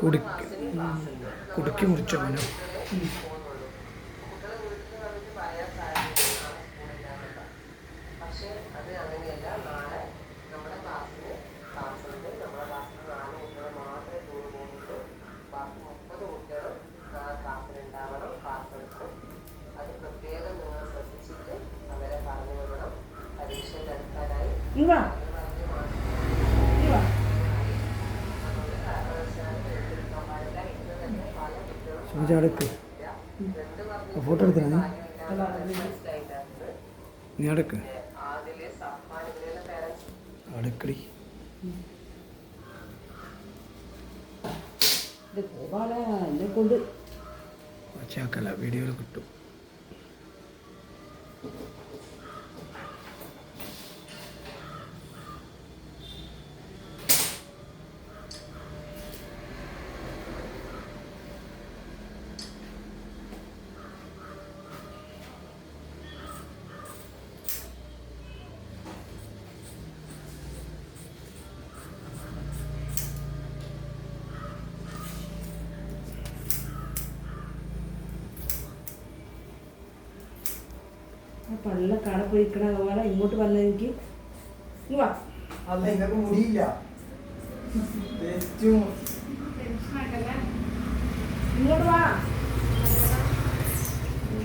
നമ്മുടെ കുടി- ക്ലാസ്സിന് ക്ലാസ് ഉണ്ട് നമ്മുടെ കുടുക്കി മുറിച്ച ക്ലാസ്സിൽ അടുക്ക് ഫോട്ടോ എടുക്കണം നീ അടുക്ക് അടുക്കടി കൊണ്ട് ഒച്ചയാക്കല്ല വീഡിയോയിൽ കിട്ടും. പള്ള കട പോയിക്കണ പോലെ ഇങ്ങോട്ട് വന്നെനിക്ക് മുടിയില്ല. ഇങ്ങോട്ട് വാ.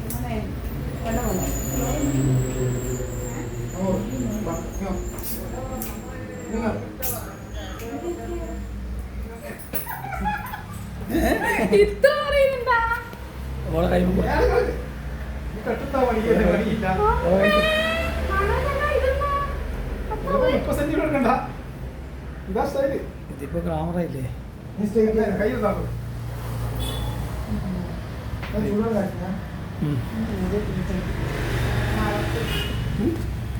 മോനെ, വെള്ളം ഇതിപ്പോ മുപ്പത് സെന്റിമീറ്റർ എടുക്കണ്ട. ഇതാ സ്റ്റൈൽ. ഇതിപ്പോ ഗ്ലാമറായില്ലേ നീ straight ആയി, കൈ ഇതാക്കും. ഞാൻ ചൂടുവെള്ളം കാച്ചിനാ. ഉം.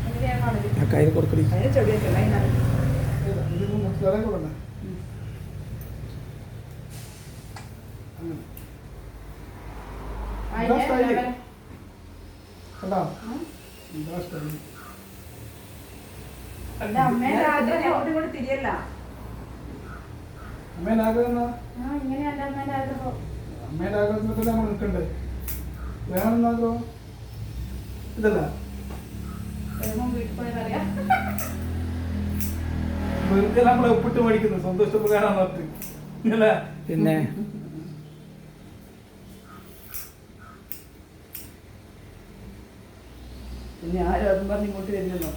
എങ്ങനെയാണ് കാണൽ? ആ കൈ കൊടുക്കടി അതിന് ചെടിയൊക്കെ ഉള്ള അതിനകത്ത്. ഇതാ, ഇതിപ്പോ മുറിച്ച് ഇളകി കൊടുക്കണ്ടേ? അങ്ങനെ. കണ്ടോ? ഇതാ സ്റ്റൈൽ. എന്റെ അമ്മേന്റെ ആഗ്രഹം അങ്ങോട്ടും ഇങ്ങോട്ടും തിരിയല്ല. അമ്മേന്റെ ആഗ്രഹം എന്നാ? ആ ഇങ്ങനെയാ എന്റെ അമ്മേന്റെ ആഗ്രഹം. അമ്മേന്റെ ആഗ്രഹത്തിൽ നമ്മൾ നിൽക്കണ്ടേ? വേണമെന്ന് ആഗ്രഹം? ഇതല്ല. വെറുതെ ഒപ്പിട്ട് മേടിക്കുന്നു. നടത്തി പിന്നെ? പിന്നെ ആരും അതും പറഞ്ഞ് ഇങ്ങോട്ട് വരില്ലല്ലോ.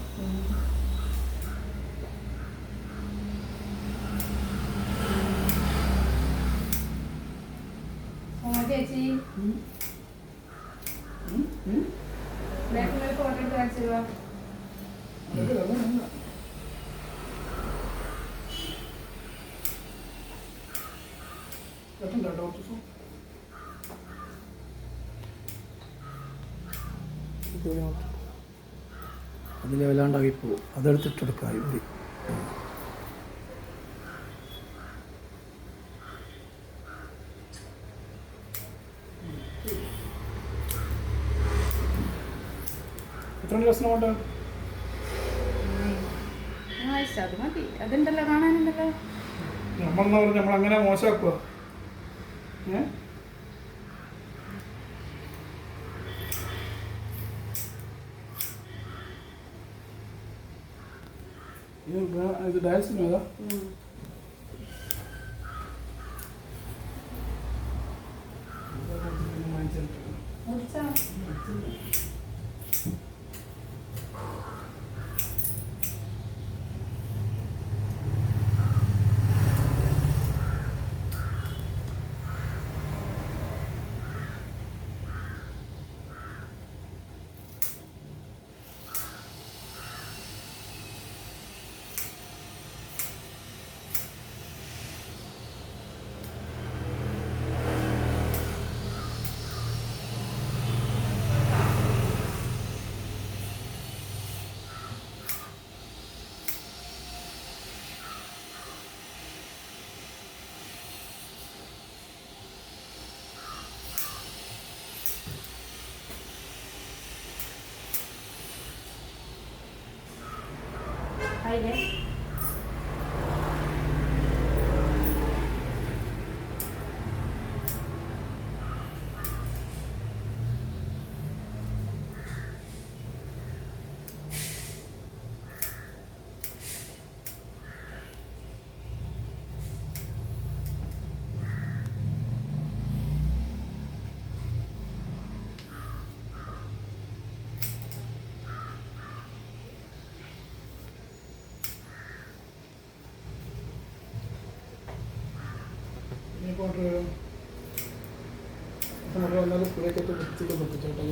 ചേച്ചി. ഫോട്ടോ എടുത്ത് കാണിച്ചു തരുവാ? അതിൽ വല്ലാണ്ടായി പോവും. പോകും അതെടുത്തിട്ടെടുക്കുക ഇവിടെ എത്ര ദിവസം കൊണ്ട് അത് മതി. അതുണ്ടല്ലോ കാണാനുണ്ടല്ലോ. നമ്മളെന്നാ പറഞ്ഞ നമ്മൾ അങ്ങനെ മോശമാക്കുക ഏ? ഇത് ഡാൻസിന് ഏതാ മുറിച്ചാ Haydi. போன்ற போன்ற அளவு குறைக்கப்பட்டு